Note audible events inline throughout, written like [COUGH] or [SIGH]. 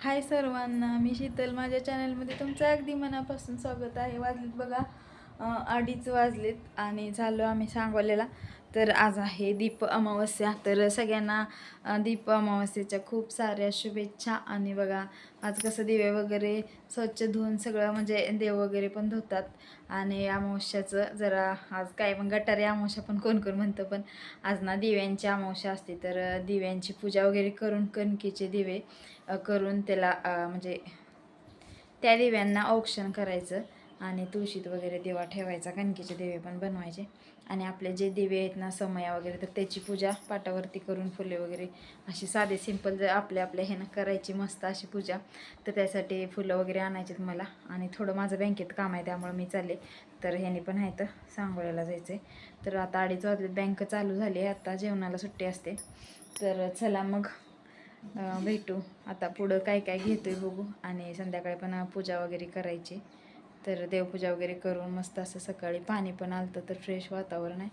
हाय सर्वांना मी शीतल. माझ्या चॅनलमध्ये तुमचं अगदी मनापासून स्वागत आहे. वाजलेत बघा अडीच वाजलेत आणि झालो आम्ही सांगोलेला तर आज आहे दीप अमावस्या. तर सगळ्यांना दीप अमावस्येच्या खूप साऱ्या शुभेच्छा. आणि बघा आज कसं दिवे वगैरे स्वच्छ धुवून सगळं म्हणजे देव वगैरे पण धुतात. आणि अमावस्याचं जरा आज काय मग गटारी अमावस्या पण कोण कोण म्हणतं पण आज ना दिव्यांची अमावस्या असते. तर दिव्यांची पूजा वगैरे करून कणकीचे दिवे करून त्याला म्हणजे त्या दिव्यांना औक्षण करायचं. आणि तुळशीत वगैरे दिवा ठेवायचा कणकीचे दिवे पण बनवायचे. आणि आपले जे दिवे आहेत ना समया वगैरे तर त्याची पूजा पाटावरती करून फुले वगैरे अशी साधे सिंपल जर आपल्या आपल्या ह्यानं करायची मस्त अशी पूजा. तर त्यासाठी फुलं वगैरे आणायचीत मला. आणि थोडं माझं बँकेत काम आहे त्यामुळं मी चालले. तर ह्याने पण आहे तर सांगोळ्याला जायचं आहे तर आता अडीच वाजले बँक चालू झाली आहे. आता जेवणाला सुट्टी असते. तर चला मग भेटू. आता पुढं काय काय घेतो आहे बघू. आणि संध्याकाळी पण पूजा वगैरे करायची. तर देवपूजा वगैरे करून मस्त असं सकाळी पाणी पण आलं तर फ्रेश वातावरण आहे.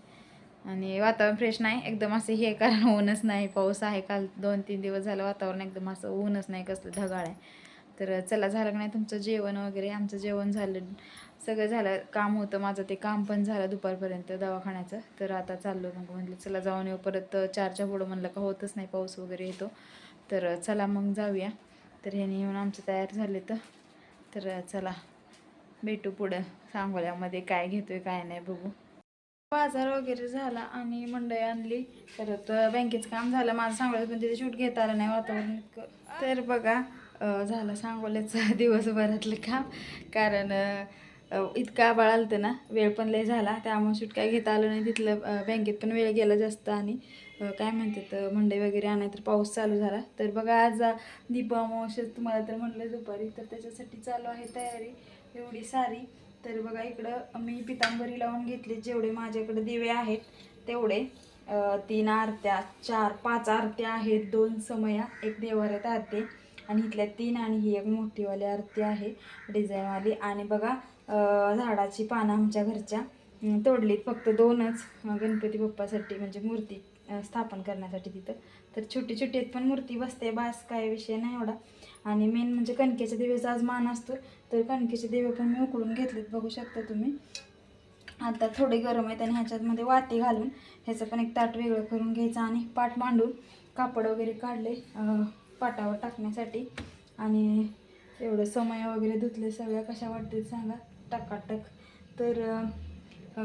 आणि वातावरण फ्रेश नाही एकदम असं हे कारण ऊनच नाही. पाऊस आहे काल दोन तीन दिवस झालं वातावरण एकदम असं ऊनच नाही कसलं ढगाळ आहे. तर चला झालं की नाही तुमचं जेवण वगैरे? आमचं जेवण झालं सगळं झालं काम होतं माझं ते काम पण झालं दुपारपर्यंत दवाखान्याचं. तर आता चाललो मग म्हटलं चला जाऊन येऊ परत चारच्या पुढं म्हणलं का होतच नाही पाऊस वगैरे येतो. तर चला मग जाऊया. तर ह्याने येऊन आमचं तयार झाले तर तर चला भेटू पुढं सांगोल्यामध्ये काय घेतोय काय नाही बघू. बाजार वगैरे झाला आणि मंडई आणली. परत बँकेचं काम झालं. माझं सांगोल्यात पण तिथे शूट घेता आलं नाही वातावरण तर बघा झालं सांगोल्याचं [LAUGHS] दिवसभरातलं काम. कारण इतका आबाळ आलं ना वेळ पण लय झाला. त्यामुळे शूट काय घेता आलं नाही. तिथलं बँकेत पण वेळ गेला जास्त आणि काय म्हणतात मंडई वगैरे आणाय तर पाऊस चालू झाला. तर बघा आज अं, अमावस्या तुम्हाला तर म्हटलं दुपारी. तर त्याच्यासाठी चालू आहे तयारी. एवढी सारी. तर बघा इकडं मी पितांबरी लावून घेतले. जेवढे माझ्याकडे दिवे आहेत तेवढे. तीन आरत्या चार पाच आरत्या आहेत दोन समया एक देवाऱ्यात आरती. आणि इथल्या तीन आणि ही एक मोठीवाली आरती आहे डिझाईनवाली. आणि बघा झाडाची पानं आमच्या घरच्या तोडलीत फक्त दोनच. गणपती बाप्पासाठी म्हणजे मूर्ती स्थापन करण्यासाठी तिथं. तर छोटी छोटी आहेत पण मूर्ती बसते. बास काय विषय नाही एवढा. आणि मेन म्हणजे कणकेच्या दिव्याचा आज मान असतो तर कणकेचे दिवे पण मी उकळून घेतलेत बघू शकता तुम्ही. आता थोडे गरम आहेत आणि ह्याच्यामध्ये वाती घालून ह्याचं पण एक ताट वेगळं करून घ्यायचं आणि पाट मांडून कापड वगैरे काढले पाटावर टाकण्यासाठी. आणि एवढं समय वगैरे धुतले सगळ्या कशा वाटतील सांगा. टकाटक. तर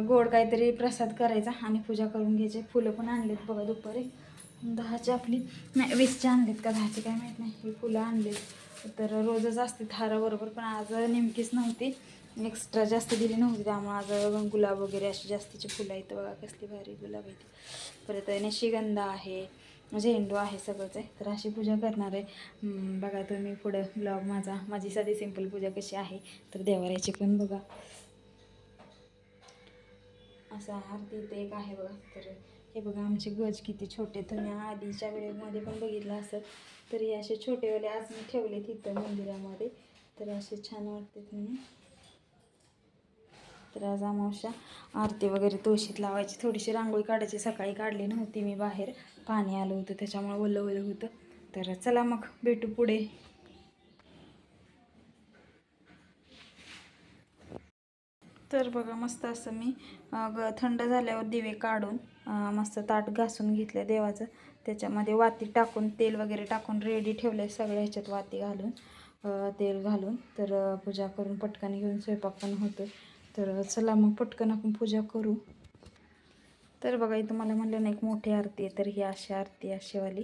गोड काहीतरी प्रसाद करायचा आणि पूजा करून घ्यायचे. फुलं पण आणलेत बघा दुपारी. दहाची आपली नाही वीसचे आणलेत का दहाचे काय माहीत नाही. ही फुलं आणलेत. तर रोजच असते हाराबरोबर पण आज नेमकीच नव्हती. एक्स्ट्रा जास्त दिली नव्हती त्यामुळे आज गुलाब वगैरे अशी जास्तीची फुलं आहेत. बघा कसली भारी गुलाब आहेत. परत निशिगंधा आहे म्हणजे झेंडू आहे सगळंच आहे. तर अशी पूजा करणार आहे. बघा तुम्ही पुढं ब्लॉग माझा. माझी साधी सिंपल पूजा कशी आहे तर देवाऱ्याची पण बघा. असा आरती इथे एक आहे बघा. तर हे बघा आमचे गज किती छोटे तुम्ही आधीच्या वेळेमध्ये पण बघितलं असत तर हे असे छोटेवाले आज मी ठेवले तिथं मंदिरामध्ये. तर असे छान वाटते तुम्ही तर आज अमावश्या आरती वगैरे तुळशीत लावायची. थोडीशी रांगोळी काढायची. सकाळी काढली नव्हती मी बाहेर. पाणी आलं होतं त्याच्यामुळे ओलं ओलं होतं. तर चला मग भेटू पुढे. तर बघा मस्त असं मी थंड झाल्यावर दिवे काढून मस्त ताट घासून घेतलं देवाचं. त्याच्यामध्ये वाती टाकून तेल वगैरे टाकून रेडी ठेवलं सगळ्या ह्याच्यात वाती घालून. तेल घालून. तर पूजा करून पटकन घेऊन स्वयंपाक पण होतो तर चला मग पटकन आपण पूजा करू. तर बघा इथं मला म्हणलं ना एक मोठी आरती आहे. तर ही अशी आरती आहे अशीवाली.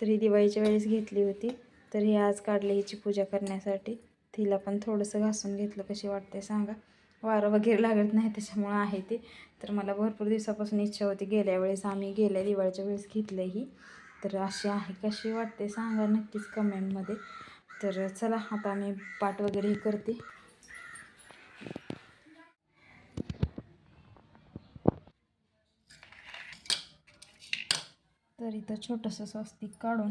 तर ही दिवाळीच्या वेळेस घेतली होती. तर ही आज काढली हिची पूजा करण्यासाठी. तिला पण थोडंसं घासून घेतलं. कशी वाटते सांगा. वारं वगैरे लागत नाही त्याच्यामुळं आहे ते. तर मला भरपूर दिवसापासून इच्छा होती गेल्या वेळेस आम्ही गेल्या दिवाळीच्या वेळेस घेतलं ही तर अशी आहे कशी वाटते सांगा नक्कीच कमेंटमध्ये. तर चला आता मी पाठ वगैरे करते. तर इथं छोटंसं स्वस्तिक काढून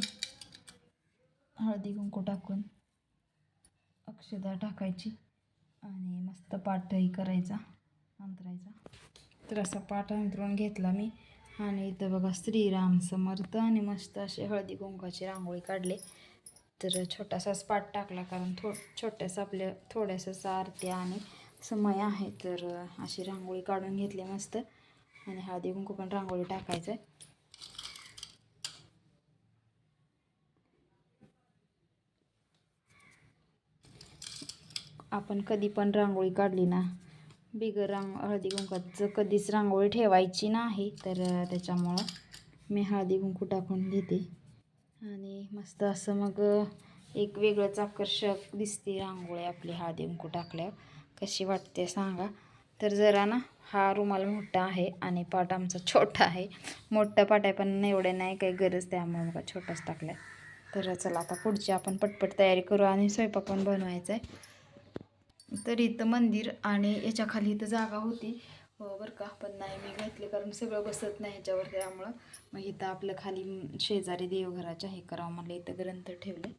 हळदी कुंकू टाकून अक्षदा टाकायची. आणि मस्त पाठही करायचा अंतरायचा. तर असा पाठ अंतरून घेतला मी. आणि इथं बघा श्रीराम समर्थ आणि मस्त असे हळदी कुंकाची रांगोळी काढले. तर छोटासाच पाठ टाकला कारण थो छोट्यासा आपल्या थोड्यासाच आरत्या आणि समय आहे. तर अशी रांगोळी काढून घेतली मस्त. आणि हळदी कुंकू पण रांगोळी टाकायचं आहे आपण कधी पण रांगोळी काढली ना बिगर रांग हळदी कुंकाचं कधीच रांगोळी ठेवायची नाही. तर त्याच्यामुळं मी हळदी कुंकू टाकून घेते. आणि मस्त असं मग एक वेगळंच आकर्षक दिसते रांगोळी आपली हळदी कुंकू टाकल्यावर. कशी वाटते सांगा. तर जरा ना हा रुमाल मोठा आहे आणि पाट आमचा छोटा आहे. मोठा पाट आहे पण एवढे नाही काही गरज त्यामुळे मग छोटाच टाकला तर चला आता पुढची आपण पटपट तयारी करू आणि स्वयंपाक पण बनवायचा आहे तर इथं मंदिर आणि याच्या खाली इथं जागा होती. हो बरं का. पण नाही मी घेतले कारण सगळं बसत नाही ह्याच्यावर त्यामुळं. मग इथं आपलं खाली शेजारी देवघराच्या हे करावं म्हणलं इथं ग्रंथ ठेवले.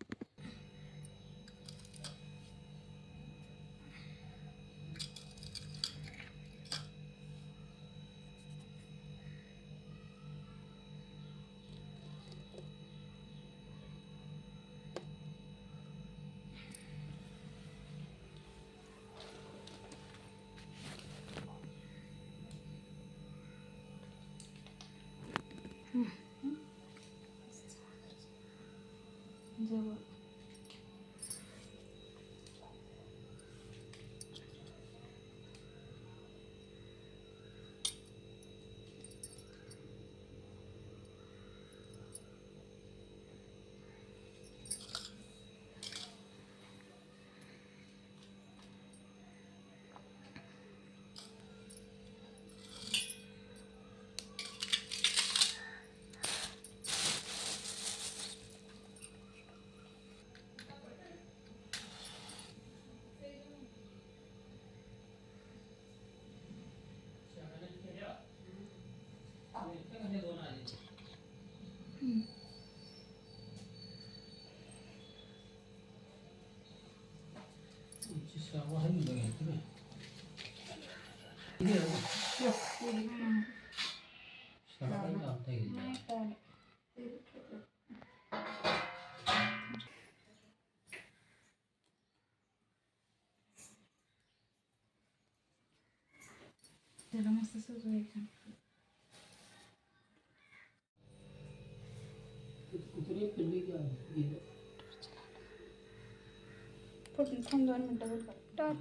взяла. त्याला मस्त सजवायचं फोटो थांब दोन मिनटं बरं stop.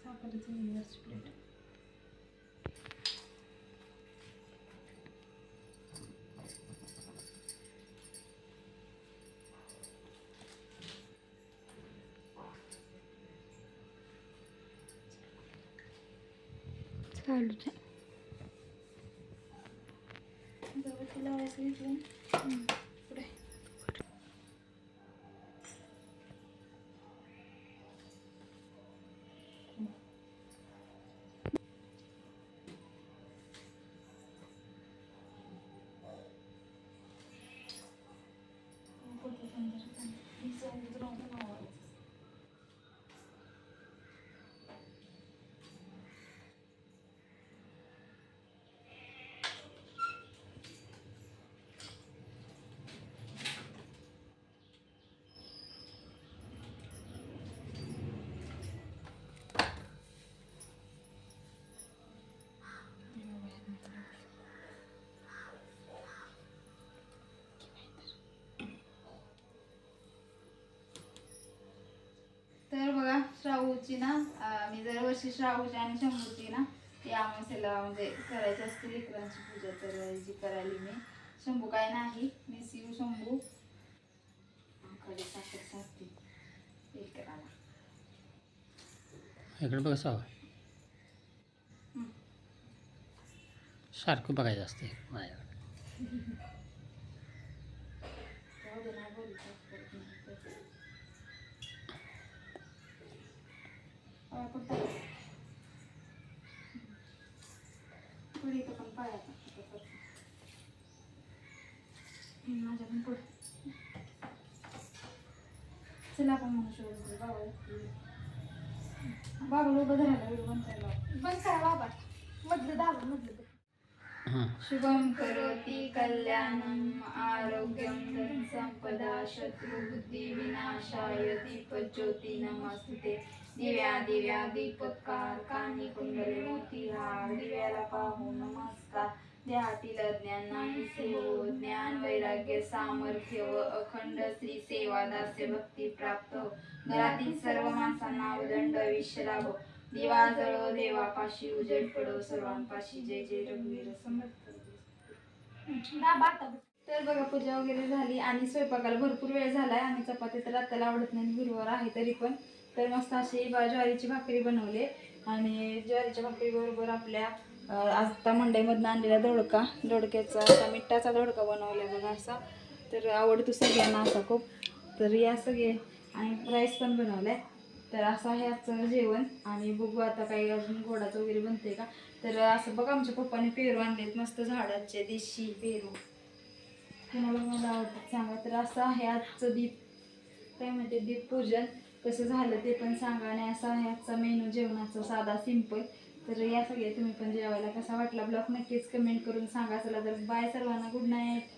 சாப்பிட்றது university le bien. On va la. श्रावूची ना मी दरवर्षी श्रावूची आणि शंभूची ना या अमावस्येला म्हणजे करायची असते लेकरांची पूजा तर जी करायली मी. शंभू काय नाही मी शिव शंभू. कडे साखर सारखी लेकराला इकडे बघ. सारखं बघायचं असते. [LAUGHS] माझ्याकडे जाऊ दे ना बोलू परत नाही तर. पाया पडतात. पुढे पण पाया माझ्या पण पुढे चला आपण म्हणू शकतो बाबा बाबाला उभं धरायला बंद करा बाबा मधलं दाबा मधलं शुभम करोति कल्याणम आरोग्यम संपदा शत्रुबुद्धी विनाशाय नमस्ते दिव्या दिव्या दीपकार कानी कुंडले मोतीहार दिव्याला पाहू नमस्कार. देहातील ज्ञान नाही सेवो ज्ञान वैराग्य सामर्थ्य व अखंड श्री सेवा दास्य भक्ती प्राप्त हो. घरातील सर्व माणसांना उदंड आयुष्य लाभो. दिवा जळो देवापाशी उजेड पडो. सर्वांपाशी जय जय रघुवीर समर्थ. तर बघा पूजा वगैरे झाली आणि स्वयंपाकाला भरपूर वेळ झालाय. आणि चपाती तर आत्ताला आवडत नाही गुरुवार आहे तरी पण. तर मस्त अशी बा- ज्वारीची भाकरी बनवली. आणि ज्वारीच्या भाकरीबरोबर आपल्या आता मंडईमधनं आणलेला दोडका. दोडक्याचा असा मिठाचा दोडका बनवला बघा असा. तर आवडतो सगळ्यांना असा खूप. तर या सगळे. आणि राईस पण बनवलाय. तर असं आहे आजचं जेवण. आणि बघू आता काही अजून गोडाचं वगैरे बनते का? तर असं बघा आमच्या पप्पाने पेरू आणलेत. मस्त झाडाचे देशी पेरू. कुणाला मला आवडतात सांगा. तर असं आहे आजचं दीप. काय म्हणते? दीप पूजन कसं झालं ते पण सांगा आणि असा ह्याचा मेनू जेवणाचा साधा सिंपल तर या सगळ्या तुम्ही पण जेवायला कसा वाटला? ब्लॉग नक्कीच कमेंट करून सांगा. चला तर बाय सर्वांना. Good night